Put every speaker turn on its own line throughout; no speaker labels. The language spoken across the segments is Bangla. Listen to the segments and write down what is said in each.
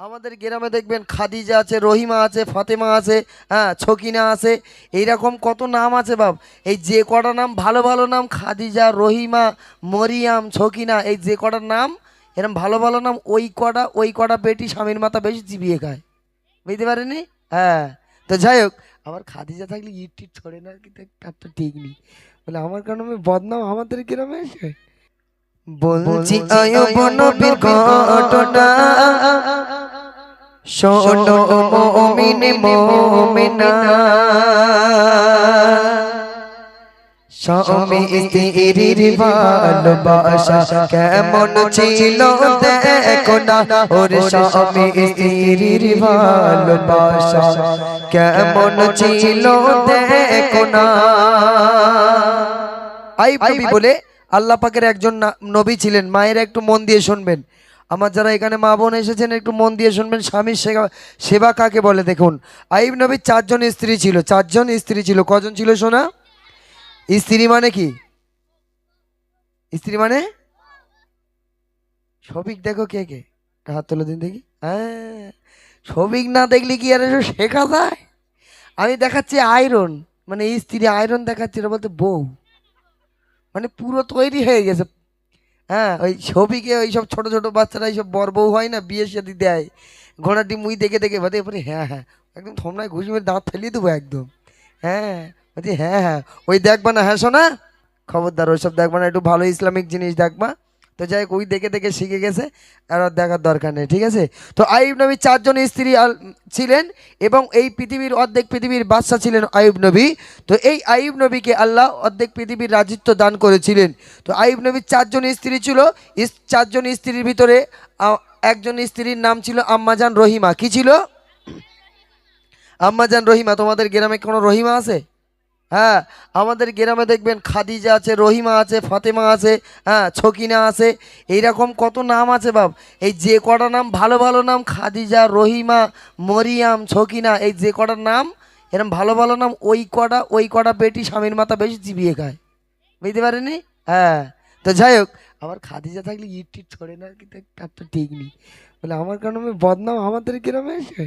আমাদের গ্রামে দেখবেন খাদিজা আছে, রহিমা আছে, ফাতেমা আছে হ্যাঁ ছকিনা আছে, এইরকম কত নাম আছে বাপ। এই যে কটা নাম ভালো ভালো নাম, খাদিজা, রহিমা, মরিয়াম, ছকিনা, এই যে কটার নাম এরকম ভালো ভালো নাম, ওই কটা ওই কটা বেটি স্বামীর মাথা বেশি চিবিয়ে খায়। বুঝতে পারেনি হ্যাঁ। তো যাই হোক, আমার খাদিজা থাকলে ইট টিট ছড়ে না, কিন্তু তার তো ঠিক নেই। বলে, আমার কারণে বদনাম আমাদের গ্রামে এসে? বলছি আয়ুব নবীর ঘটনা। শোনো মুমিন মুমিনা স্বামী স্ত্রীর ভালোবাসা কেমন ছিল দেখো না। ওরে স্বামী স্ত্রীর ভালোবাসা কেমন ছিল দেখো না। নবী বলে আল্লাহ পাকের একজন নবী ছিলেন। মায়ের একটু মন দিয়ে শুনবেন। আমার যারা এখানে মা বোন এসেছেন, একটু মন দিয়ে শুনবেন। স্বামীর সেবা সেবা কাকে বলে দেখুন? আইব নবীর চারজন স্ত্রী ছিল। চারজন স্ত্রী ছিল। কজন ছিল সোনা? স্ত্রী মানে কি? স্ত্রী মানে? সবিক দেখো কে কে? হাত তোলো দিন দেখি। হ্যাঁ। সবিক না দেখলে কি আর এসব শেখা যায়? আমি দেখাচ্ছি আয়রন। মানে স্ত্রী আয়রন দেখাচ্ছি, এটা বলতে বউ। মানে পুরো তৈরি হয়ে গেছে। হ্যাঁ ওই ছবিকে ওই সব ছোটো ছোটো বাচ্চারা এইসব বর বউ হয় না, বিয়ে যদি দেয়। ঘোড়াটি মুই দেখে দেখে বাদে এরপরে হ্যাঁ হ্যাঁ একদম থমনায় ঘুষি মেরে দাঁত ফেলিয়ে দেবো একদম। হ্যাঁ বলছি হ্যাঁ হ্যাঁ ওই দেখবা না হ্যাঁ শোনা খবরদার ওই সব দেখবা না, একটু ভালো ইসলামিক জিনিস দেখবা তো যাই হোক, ওই দেখে দেখে শিখে গেছে, আর দেখার দরকার নেই, ঠিক আছে? তো আইব নবী চারজন স্ত্রী ছিলেন এবং এই পৃথিবীর অর্ধেক পৃথিবীর বাদশা ছিলেন আইব নবী। তো এই আইব নবীকে আল্লাহ অর্ধেক পৃথিবীর রাজত্ব দান করেছিলেন। তো আইব নবীর চারজন স্ত্রী ছিল চারজন স্ত্রীর ভিতরে একজন স্ত্রীর নাম ছিল আম্মাজান রহিমা। কি ছিল? আম্মাজান রহিমা, তোমাদের গ্রামে কোনো রহিমা আছে? হ্যাঁ আমাদের গ্রামে দেখবেন খাদিজা আছে, রহিমা আছে, ফাতেমা আছে হ্যাঁ ছকিনা আছে, এইরকম কত নাম আছে বাপ। এই যে কটা নাম, ভালো ভালো নাম, খাদিজা, রহিমা, মরিয়াম, ছকিনা, এই যে কটার নাম এরকম ভালো ভালো নাম, ওই কটা ওই কটা বেটি স্বামীর মাথা বেশি চিবিয়ে খায়। বুঝতে পারেনি হ্যাঁ তো যাই হোক আমার খাদিজা থাকলে ইট টিট ছড়ে না, কিন্তু তার তো ঠিক নেই। বলে, আমার কারণে বদনাম আমাদের গ্রামে এসে?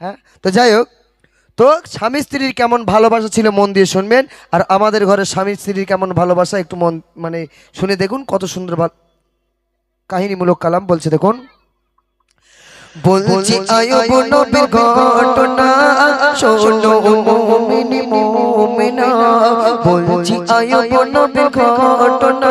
হ্যাঁ তো যাই হোক তো স্বামী স্ত্রীর কেমন ভালোবাসা ছিল মন দিয়ে শুনবেন আর আমাদের ঘরে স্বামী স্ত্রীর কেমন ভালোবাসা একটু মন মানে শুনে দেখুন কত সুন্দর কাহিনীমূলক কালাম বলছে দেখুন। বলছি আয়ুব নবীর ঘটনা শোনো মুমিন মুমিনা। বলছি আয়ুব নবীর ঘটনা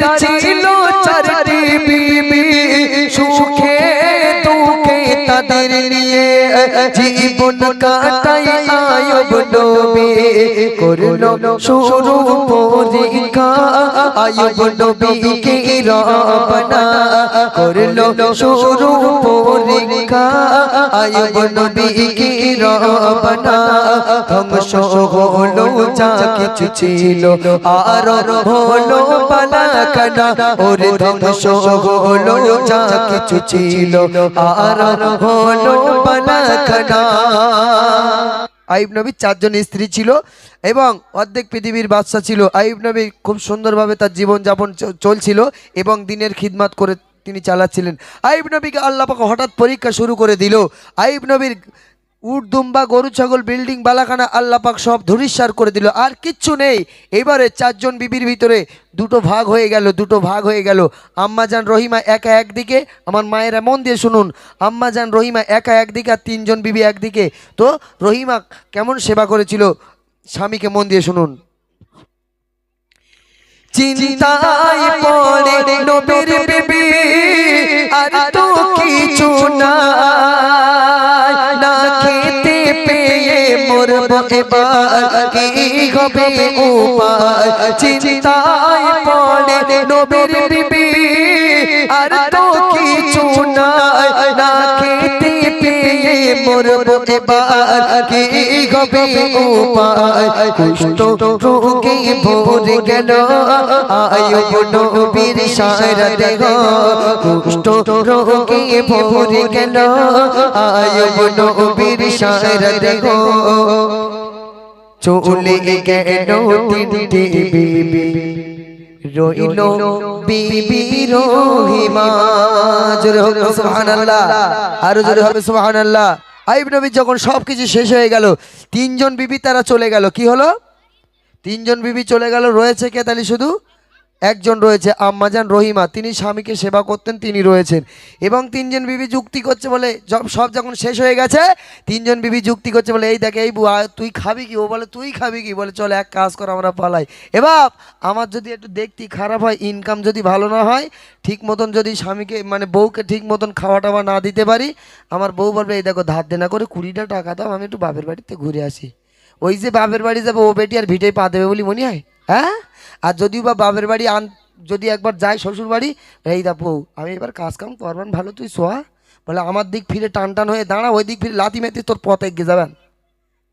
তার ছিল তাদের নিয়ে জীবন কাটাই আয়ুব নবী করল শুরু পরীক্ষা আয়ুব নবীকে রবনা করল শুরু পরীক্ষা আয়ুব নবীকে রবনা ধ্বংস হলো যা কিছু ছিল আর হলো পালাকানা ওরে ধ্বংস হলো যা কিছু ছিল আর হলো আইব নবীর চারজন স্ত্রী ছিল এবং অর্ধেক পৃথিবীর বাদশা ছিল। আইব নবী খুব সুন্দরভাবে তার জীবনযাপন যাপন চলছিল এবং দিনের খিদমাত করে তিনি চালাচ্ছিলেন। আইব নবীকে আল্লাপাকে হঠাৎ পরীক্ষা শুরু করে দিল। আইব নবীর উট দুম্বা গরু ছাগল বিল্ডিং, বালাখানা, আল্লাপাক সব ধুরিস্বার করে দিল। আর কিচ্ছু নেই। এবারে চারজন বিবির ভিতরে দুটো ভাগ হয়ে গেল, দুটো ভাগ হয়ে গেল। আম্মাজান রহিমা একা একদিকে। আমার মায়েরা মন দিয়ে শুনুন। আম্মাজান রহিমা একা একদিকে আর তিনজন বিবি একদিকে। তো রহিমা কেমন সেবা করেছিল? স্বামীকে মন দিয়ে শুনুন। চিন্তায় নবীর বিবি, আর তো কিছু না। মরব এবার কি হবে উপায়। চিন্তায় পড়ে নবীর বিবি। আর তো কিছু নাই না পেয়ে মরবো এবার কি হবে উপায়? কুষ্ঠ রোগে ভরে গেল আয়ুব নবীর সারা দেহ কুষ্ঠ রোগে ভরে গেল আয়ুব নবীর সারা দেহ চলে গেল তিনটে বিবি। রইল বিবি রহিমা। জোরে হবে সুবহানাল্লাহ। আরও জোরে হবে সুবহানাল্লাহ। আইব নবী যখন সবকিছু শেষ হয়ে গেল, তিনজন বিবি তারা চলে গেল। কি হলো? তিনজন বিবি চলে গেল, রয়েছে কে তাহলে শুধু? একজন রয়েছে আম্মাজান রহিমা, তিনি স্বামীকে সেবা করতেন, তিনি রয়েছেন। এবং তিনজন বিবি যুক্তি করছে বলে সব যখন শেষ হয়ে গেছে, তিনজন বিবি যুক্তি করছে বলে, এই দেখে, এই বুয়া তুই খাবি কি? ও বলে, তুই খাবি কি? বলে, চল, এক কাজ কর, আমরা পালাই। এবার আমার যদি একটু দেখতে খারাপ হয় ইনকাম যদি ভালো না হয়, ঠিক মতন যদি স্বামীকে মানে বউকে ঠিক মতন খাওয়া টাওয়া না দিতে পারি, আমার বউ বলবে, এই দেখো, ধার দেনা করে কুড়িটা টাকা দাও, আমি একটু বাপের বাড়িতে ঘুরে আসি। ওই যে বাপের বাড়ি যাবে, ও বেটি আর ভিটে পা দেবে বলি মনে হয় হ্যাঁ? আর যদিও বা বাপের বাড়ি আন, যদি একবার যাই শ্বশুর বাড়ি, এই দা বউ, আমি এবার কাজ কাম ভালো তুই শোয়া। বলে আমার দিক ফিরে টান টান হয়ে দাঁড়া, ওই দিক ফিরে লাতি মেতি তোর পথে এগিয়ে যাবেন।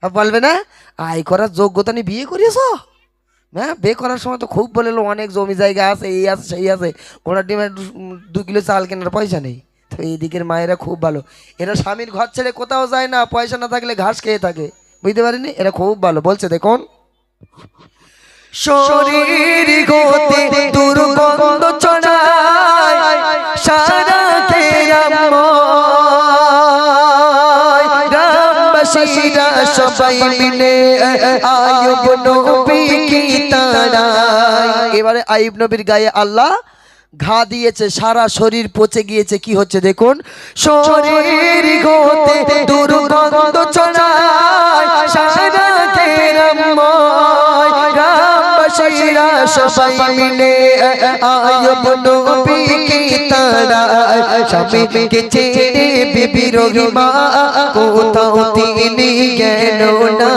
আর বলবে না, আয় করার যোগ্যতা নিয়ে বিয়ে করিয়েছ? হ্যাঁ বিয়ে করার সময় তো খুব বলে অনেক জমি জায়গা আছে, এই আছে, সেই আছে। ঘোড়ার ডিমের দু কিলো চাল কেনার পয়সা নেই। তো এই দিকের মায়েরা খুব ভালো। এরা স্বামীর ঘর ছেড়ে কোথাও যায় না, পয়সা না থাকলে ঘাস খেয়ে থাকে। বুঝতে পারিনি? এরা খুব ভালো। বলছে, দেখুন। শরীর গতে দুর্গন্ধ ছড়ায়, সারা সবাই মিলে আয়ুব নবী কি এবারে আয়ুব নবীর গায়ে আল্লাহ ঘা দিয়েছে, সারা শরীর পচে গিয়েছে। কি হচ্ছে দেখুন? শরীর গতে দুর্গন্ধ ছড়ায় রামবাসীরা সবাই মিলে আয়ব নবী তারা স্বামীকে ছেড়ে বিবি রহিমা, কোথাও তিনি গেল না।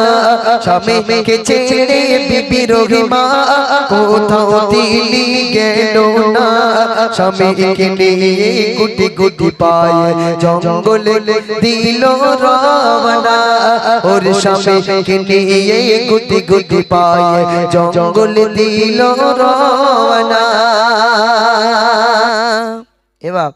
স্বামীকে ছেড়ে বিবি রহিমা, কোথাও তিনি গেল না। স্বামীকে নিয়ে গুটি গুটি পায় জঙ্গলে দিল রওনা। ওর স্বামীকে নিয়ে গুটি গুটি পায় জঙ্গলে দিল রওনা। এবার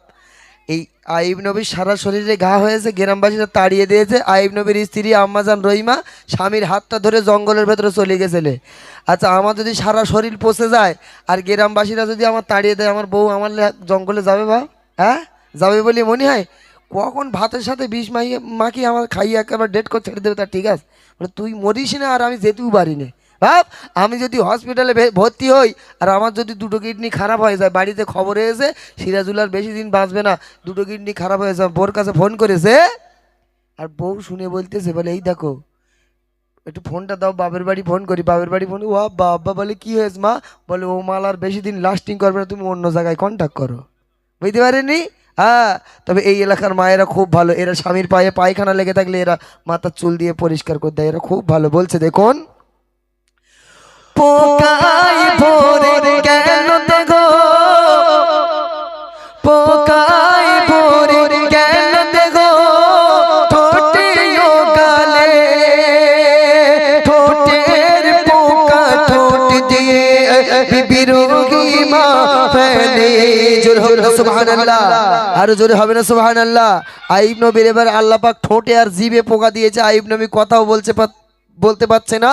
আইব নবীর সারা শরীরে ঘা হয়েছে, গ্রামবাসীরা তাড়িয়ে দিয়েছে। আইব নবীর স্ত্রী আম্মাজান রহিমা স্বামীর হাতটা ধরে জঙ্গলের ভেতরে চলে গেছিলে। আচ্ছা আমার যদি সারা শরীর পচে যায়, আর গ্রামবাসীরা যদি আমার তাড়িয়ে দেয়, আমার বউ আমার জঙ্গলে যাবে বা? হ্যাঁ? যাবে বলে মনে হয়? কখন ভাতের সাথে বিষ মাখিয়ে মাখিয়ে আমার খাইয়ে একেবারে ডেট করে ছেড়ে দেবে তা ঠিক আছে। তুই মরিস না আর আমি যেতেও পারি না। ভাব, আমি যদি হসপিটালে ভর্তি হই, আর আমার যদি দুটো কিডনি খারাপ হয়ে যায়, বাড়িতে খবর এসে সিরাজুল আর বেশি দিন বাঁচবে না, দুটো কিডনি খারাপ হয়ে যায় বোর কাছে ফোন করেছে, আর বউ শুনে বলতেছে, বলে, এই দেখো, একটু ফোনটা দাও, বাপের বাড়ি ফোন করি, বাপের বাড়ি ফোন ও বাবা বলে, কি হয়েছে মা? বলে, ও মাল আর বেশি দিন লাস্টিং করবে না, তুমি অন্য জায়গায় কন্ট্যাক্ট করো। বুঝতে পারেনি হ্যাঁ তবে এই এলাকার মায়েরা খুব ভালো, এরা স্বামীর পায়ে পায়খানা লেগে থাকলে এরা মাথার চুল দিয়ে পরিষ্কার করে দেয়, এরা খুব ভালো, বলছে, দেখুন পোকাই ভরে কেন দেখো? পোকাই ভরে কেন দেখো? ঠোঁটে গালে ঠোঁটের পোকা ঠোঁট দিয়ে বিরোগী মা ফেলে। হবে না আরও জোরে হবে না, সুবহানাল্লাহ। আইব নবীর এবার আল্লাহ পাক ঠোঁটে আর জিভে পোকা দিয়েছে। আইব নবী কথাও বলছে বলতে পারছে না,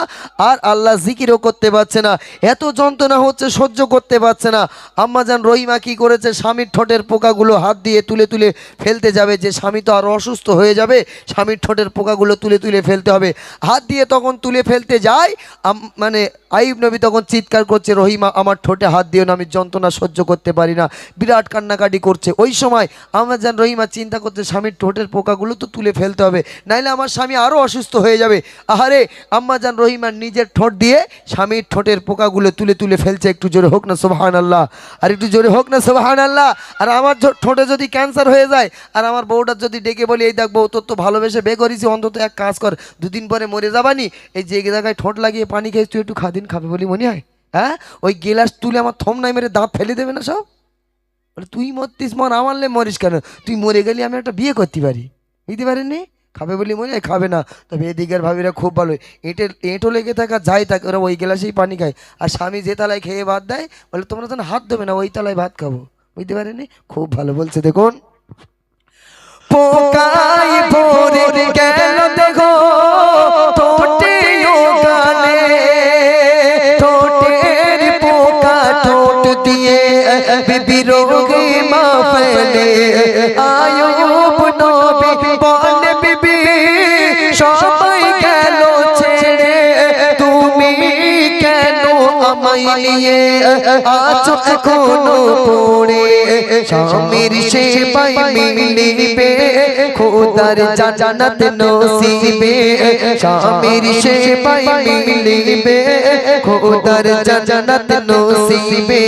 আর আল্লাহ জিকিরও করতে পারছে না, এত যন্ত্রণা হচ্ছে, সহ্য করতে পারছে না। আম্মাজান রহিমা কি করেছে? স্বামীর ঠোঁটের পোকাগুলো হাত দিয়ে তুলে তুলে ফেলতে যাবে, যে স্বামী তো আরও অসুস্থ হয়ে যাবে, স্বামীর ঠোঁটের পোকাগুলো তুলে তুলে ফেলতে হবে। হাত দিয়ে তখন তুলে ফেলতে যায় মানে আইব নবী তখন চিৎকার করছে, রহিমা, আমার ঠোঁটে হাত দিও না, আমি যন্ত্রণা সহ্য করতে পারি না। বিরাট কান্নাকাটি করছে। ওই সময় আমাজান রহিমা চিন্তা করছে, স্বামীর ঠোঁটের পোকাগুলো তো তুলে ফেলতে হবে, নাইলে আমার স্বামী আরও অসুস্থ হয়ে যাবে। আহারে আম্মাজান রহিমার নিজের ঠোঁট দিয়ে স্বামীর ঠোঁটের পোকাগুলো তুলে তুলে ফেলছে, একটু জোরে হোক না সোবাহান আল্লাহ আর একটু জোরে হোক না সোবাহান আল্লাহ আর আমার ঠোঁটে যদি ক্যান্সার হয়ে যায়, আর আমার বউটার যদি ডেকে বলি, এই দেখ বউ, তোর তো ভালোবেসে বে করেছি, অন্তত এক কাজ কর, দুদিন পরে মরে যাবানি। এই যে জায়গায় ঠোঁট লাগিয়ে পানি খেয়েছি তুই একটু খাদিন খাবে বলি মনে হয়। হ্যাঁ? ওই গেলাস তুলে আমার থম নাই মেরে দাঁত ফেলে দেবে না সব? তুই মরতিস, মর আমারলে মরিস কেন? তুই মরে গেলি আমি একটা বিয়ে করতে পারি। বুঝতে পারেননি? খাবে বলি মনে হয়? খাবে না। তবে এদিকের ভাবিরা খুব ভালো এঁটে, এঁটো লেগে থাকা যাই থাকে, ওরা ওই গ্লাসেই পানি খায়। আর স্বামী যে তালায় খেয়ে ভাত দেয়, বলে তোমরা যেন হাত দেবে না, ওই তালায় ভাত খাব। বুঝতে পারেনি খুব ভালো বলছে, দেখুন। পোকাই আমায় নিয়ে আছো এখনও পড়ে। স্বামীর সেবাই মিলিবে খোদার জান্নাত নসিবে। স্বামীর সেবাই মিলিবে খোদার জান্নাত নসিবে।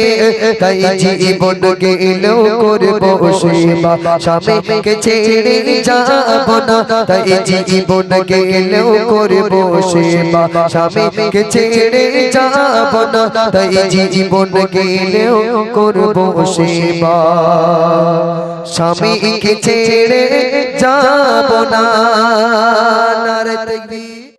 তাই জীবন গেলেও করব সেবা। স্বামীকে ছেড়ে যাব না। তাই জীবন গেলেও করব সেবা। স্বামীকে ছেড়ে যাব না। তাই জীবন গেলেও করব সেবা। স্বামীকে ছেড়ে যাব না। নারে তাকবীর